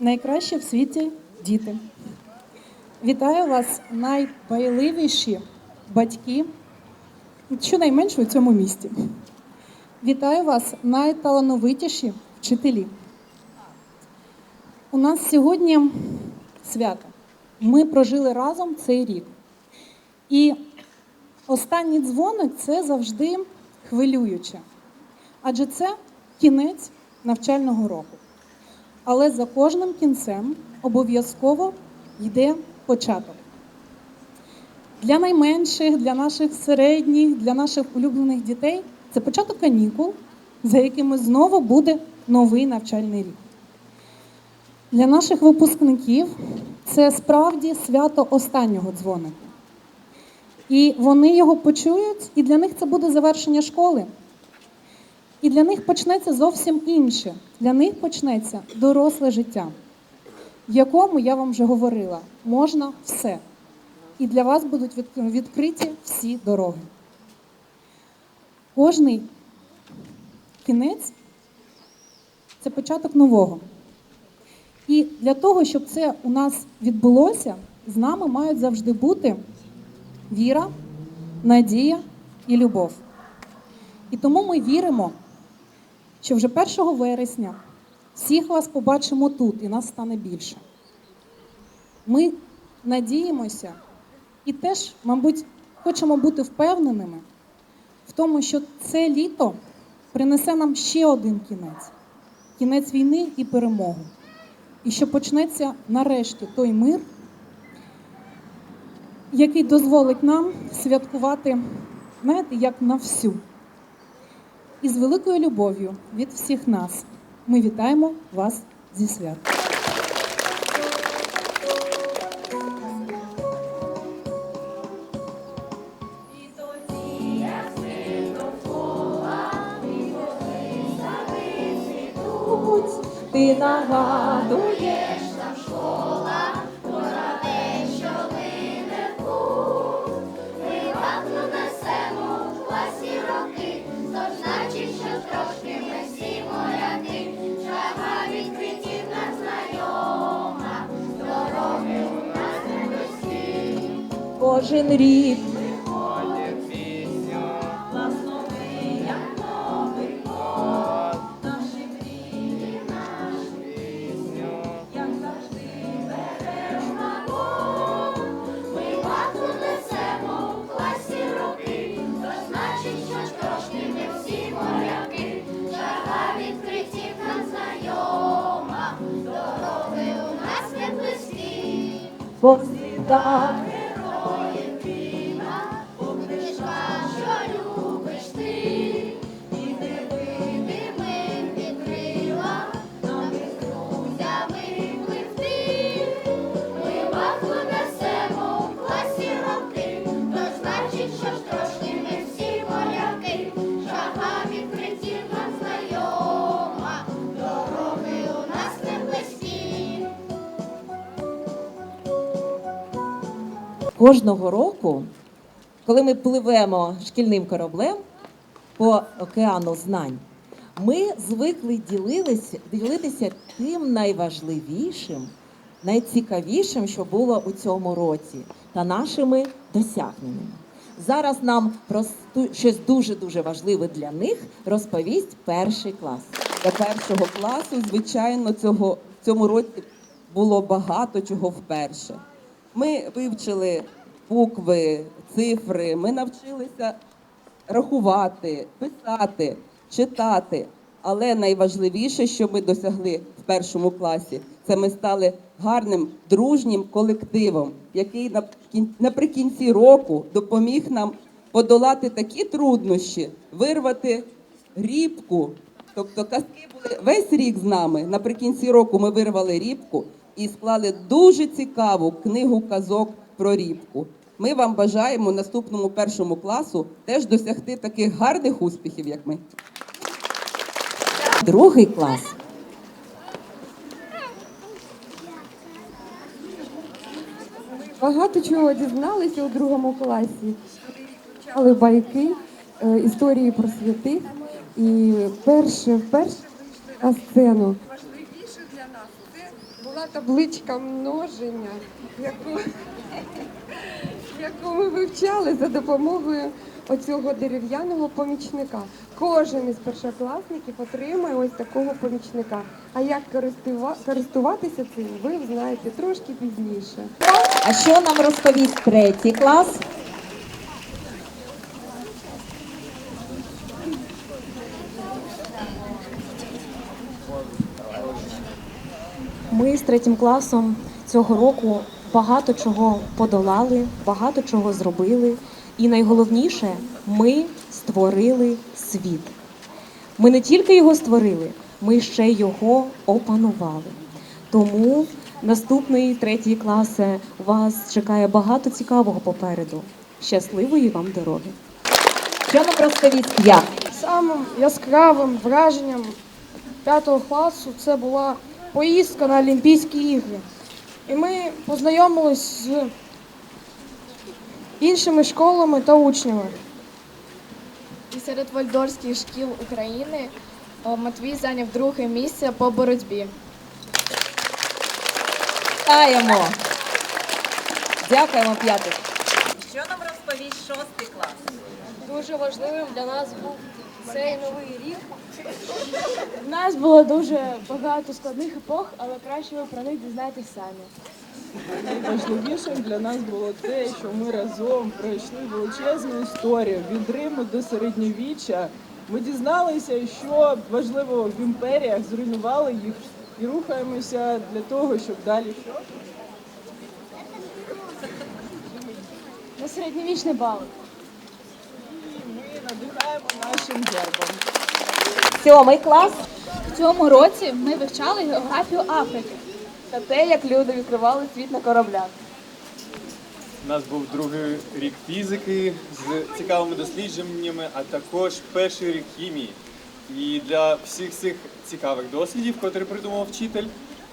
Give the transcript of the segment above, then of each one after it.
найкращі в світі діти. Вітаю вас, найпайливіші батьки, щонайменше у цьому місті. Вітаю вас, найталановитіші вчителі. У нас сьогодні свято. Ми прожили разом цей рік. І останній дзвоник це завжди хвилююче. Адже це кінець навчального року. Але за кожним кінцем обов'язково йде початок. Для найменших, для наших середніх, для наших улюблених дітей це початок канікул, за якими знову буде новий навчальний рік. Для наших випускників це справді свято останнього дзвоника. І вони його почують, і для них це буде завершення школи. І для них почнеться зовсім інше. Для них почнеться доросле життя, в якому я вам вже говорила, можна все. І для вас будуть відкриті всі дороги. Кожний кінець це початок нового. І для того, щоб це у нас відбулося, з нами мають завжди бути віра, надія і любов. І тому ми віримо, що вже 1 вересня всіх вас побачимо тут, і нас стане більше. Ми надіємося і теж, мабуть, хочемо бути впевненими в тому, що це літо принесе нам ще один кінець кінець війни і перемогу. І що почнеться нарешті той мир, який дозволить нам святкувати, знаєте, як на всю. І з великою любов'ю від всіх нас ми вітаємо вас зі святом. Ти нагадуєш кожен кожного року, коли ми пливемо шкільним кораблем по океану знань, ми звикли ділилися, ділитися тим найважливішим, найцікавішим, що було у цьому році, та нашими досягненнями. Зараз нам про щось дуже дуже важливе для них розповість перший клас. Для першого класу, звичайно, цього цьому році було багато чого вперше. Ми вивчили букви, цифри, ми навчилися рахувати, писати, читати. Але найважливіше, що ми досягли в першому класі, це ми стали гарним дружнім колективом, який наприкін- наприкінці року допоміг нам подолати такі труднощі, вирвати рібку. Тобто казки були весь рік з нами. Наприкінці року ми вирвали рібку і склали дуже цікаву книгу казок про рібку. Ми вам бажаємо наступному першому класу теж досягти таких гарних успіхів, як ми. Другий клас. Багато чого дізналися у другому класі. Вивчали байки, е, історії про святих. І перше, вперше на сцену. Важливіше для нас це була табличка множення, яку, яку ми вивчали за допомогою оцього дерев'яного помічника. Кожен із першокласників отримає ось такого помічника. А як користуватися цим, ви знаєте трошки пізніше. А що нам розповість третій клас? Ми з третім класом цього року багато чого подолали, багато чого зробили. І найголовніше, ми створили світ. Ми не тільки його створили, ми ще його опанували. Тому наступний третій клас е, вас чекає багато цікавого попереду. Щасливої вам дороги! Що нам розповість я? Самим яскравим враженням п'ятого класу це була поїздка на Олімпійські ігри. І ми познайомились з іншими школами та учнями. І серед вальдорських шкіл України е, Матвій зайняв друге місце по боротьбі. Вітаємо! Дякуємо, п'ятий. Що нам розповість шостий клас? Дуже важливим для нас був цей новий рік. У нас було дуже багато складних епох, але краще ви про них дізнаєтесь самі. Найважливішим для нас було те, що ми разом пройшли величезну історію від Риму до середньовіччя. Ми дізналися, що важливо в імперіях, зруйнували їх і рухаємося для того, щоб далі що? На середньовічний бал. Надихаємо нашим гербом. Сьомий клас. В цьому році ми вивчали географію Африки. Та те, як люди відкривали світ на кораблях. У нас був другий рік фізики з цікавими дослідженнями, а також перший рік хімії. І для всіх цих цікавих дослідів, котрі придумав вчитель,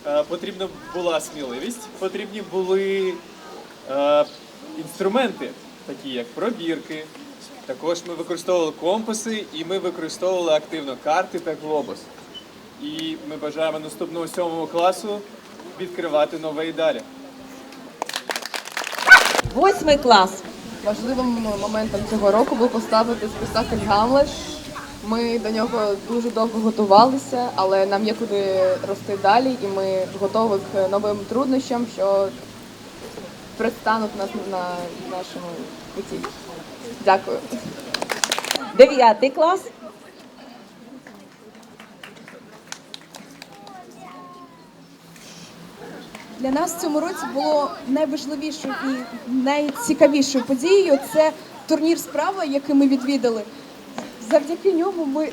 е, потрібна була сміливість, потрібні були е, інструменти, такі як пробірки. Також ми використовували компаси і ми використовували активно карти та глобус. І ми бажаємо наступного сьомого класу відкривати нове і далі. Восьмий клас. Важливим моментом цього року був поставити спектакль Гамлет. Ми до нього дуже довго готувалися, але нам є куди рости далі, і ми готові к новим труднощам, що предстануть нас на нашому путі. Дякую. Дев'ятий клас. Для нас в цьому році було найважливішою і найцікавішою подією це турнір справа, який ми відвідали. Завдяки ньому ми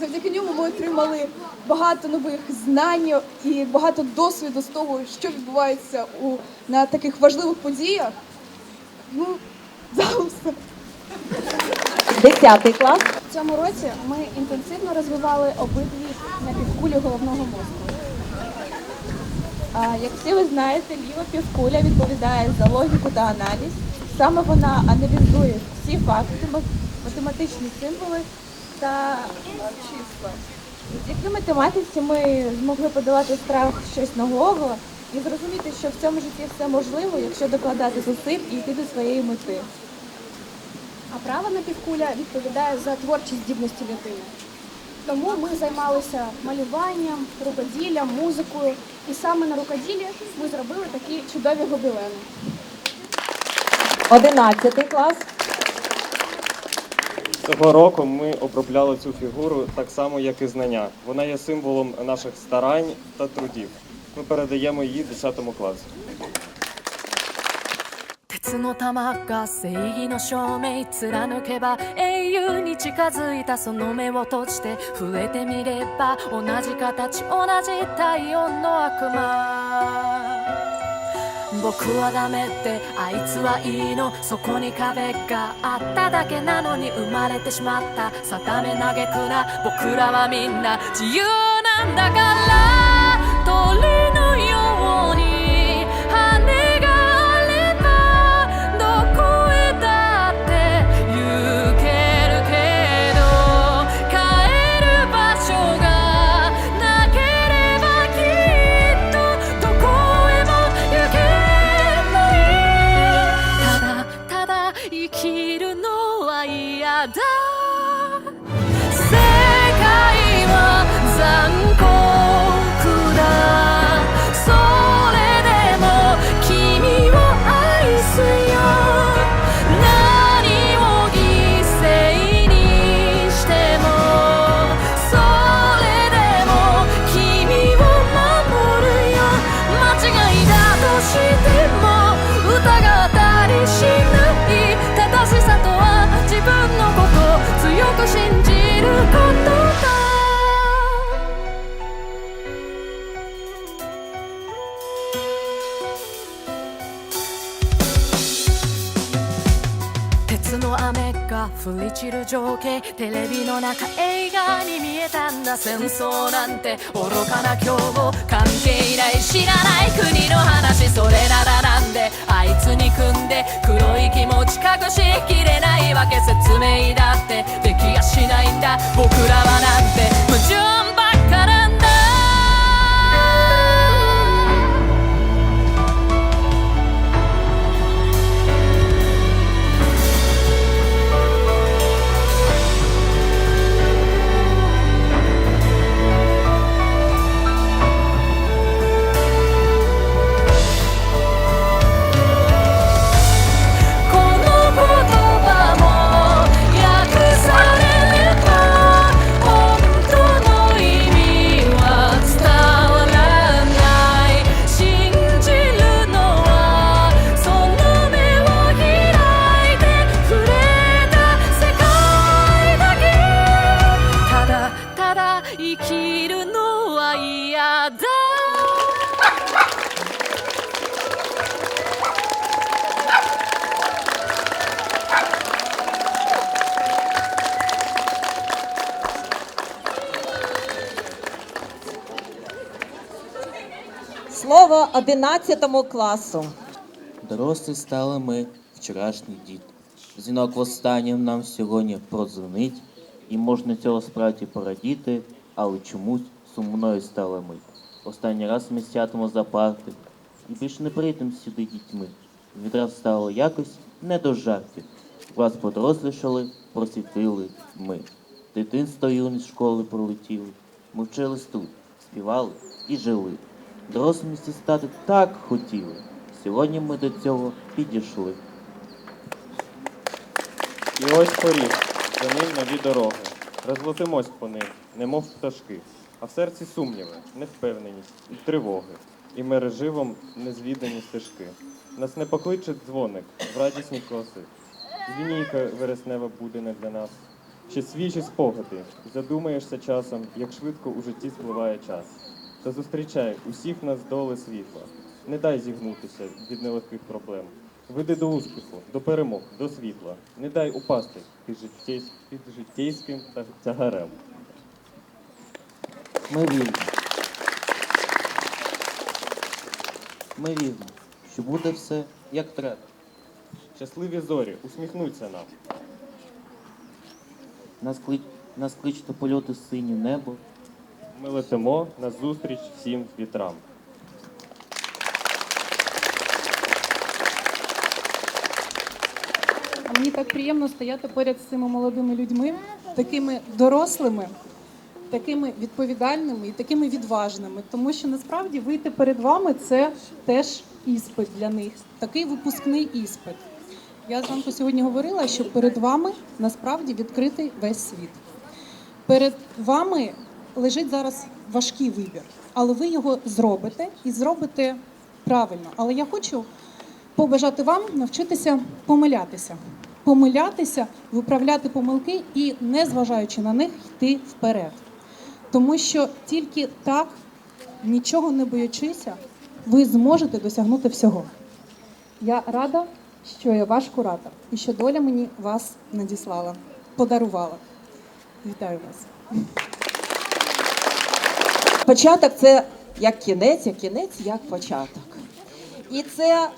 завдяки ньому ми отримали багато нових знань і багато досвіду з того, що відбувається у на таких важливих подіях. Ну, все. Десятий клас. В цьому році ми інтенсивно розвивали обидві напівкулі головного мозку. А, як всі ви знаєте, ліва півкуля відповідає за логіку та аналіз. Саме вона аналізує всі факти, математичні символи та числа. Завдяки математиці ми змогли подолати страх щось нового і зрозуміти, що в цьому житті все можливо, якщо докладати зусиль і йти до своєї мети. А права напівкуля відповідає за творчі здібності людини. Тому ми займалися малюванням, рукоділлям, музикою. І саме на рукоділлі ми зробили такі чудові гобілени. Одинадцятий клас. Цього року ми обробляли цю фігуру так само, як і знання. Вона є символом наших старань та трудів. Ми передаємо її 10 класу. 鉄の玉が正義の証明貫けば英雄に近づいたその目を閉じて触れてみれば同じ形同じ体温の悪魔僕はダメってあいつはいいのそこに壁があっただけなのに生まれてしまった定め嘆くな僕らはみんな自由なんだから 振り散る情景テレビの中映画に見えたんだ戦争なんて。愚かな今日関係ない知らない国の話それならなんで。あいつに組んで黒い気持ち隠しきれないわけ説明だってできやしないんだ。僕らはなんて。矛盾 Слово 11 класу. Дорослі стали ми вчорашній дід. Дзвінок востаннє нам сьогодні продзвонить, і можна цього справді порадіти, але чомусь сумною стали ми. Останній раз ми сядемо за парти і більше не прийдемо сюди дітьми. Відраз стало якось не до жартів. Вас подорослішали, просвітили ми. Дитинство юність школи пролетіли. Ми вчились тут, співали і жили. Дорослості стати так хотіли. Сьогодні ми до цього підійшли. І ось поріг, за ним нові дороги. Розлетимось по ним, немов пташки, а в серці сумніви, невпевненість і тривоги, і мереживом незвідані стежки. Нас не покличе дзвоник в радісні класи. Звінійка вереснева буде не для нас. Ще свіжі спогади, задумаєшся часом, як швидко у житті спливає час. Та зустрічай усіх нас доли світла. Не дай зігнутися від нелегких проблем. Веди до успіху, до перемог, до світла. Не дай упасти під, життєйсь- під життєйським тягарем. Ми віримо. Ми віримо, що буде все як треба. Щасливі зорі, усміхнуться нам. Нас, клич... Нас кличте польоти в синє небо. Ми летимо назустріч всім вітрам. Мені так приємно стояти поряд з цими молодими людьми, такими дорослими, такими відповідальними і такими відважними. Тому що насправді вийти перед вами це теж іспит для них, такий випускний іспит. Я зранку сьогодні говорила, що перед вами насправді відкритий весь світ. Перед вами лежить зараз важкий вибір, але ви його зробите і зробите правильно. Але я хочу побажати вам навчитися помилятися. Помилятися, виправляти помилки і, не зважаючи на них, йти вперед. Тому що тільки так, нічого не боячися, ви зможете досягнути всього. Я рада, що я ваш куратор і що доля мені вас надіслала, подарувала. Вітаю вас. Початок це як кінець, а кінець як початок. І це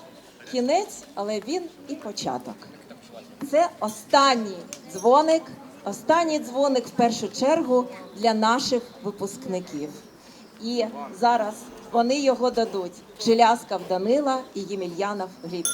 кінець, але він і початок. Це останній дзвоник, останній дзвоник в першу чергу для наших випускників. І зараз вони його дадуть. Жиляскав Данила і Ємельянов Гліб.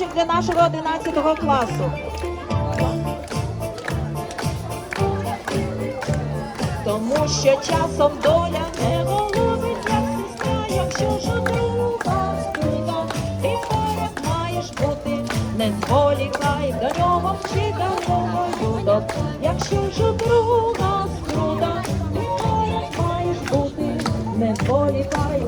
Ласка, для нашого 11 класу. Тому що часом доля не голубить, як сестра, якщо ж у друга скуда, ти поряд маєш бути, не зволікай до нього вчи дорогою до Якщо ж друга скруда, ти поряд маєш бути, не зволікай.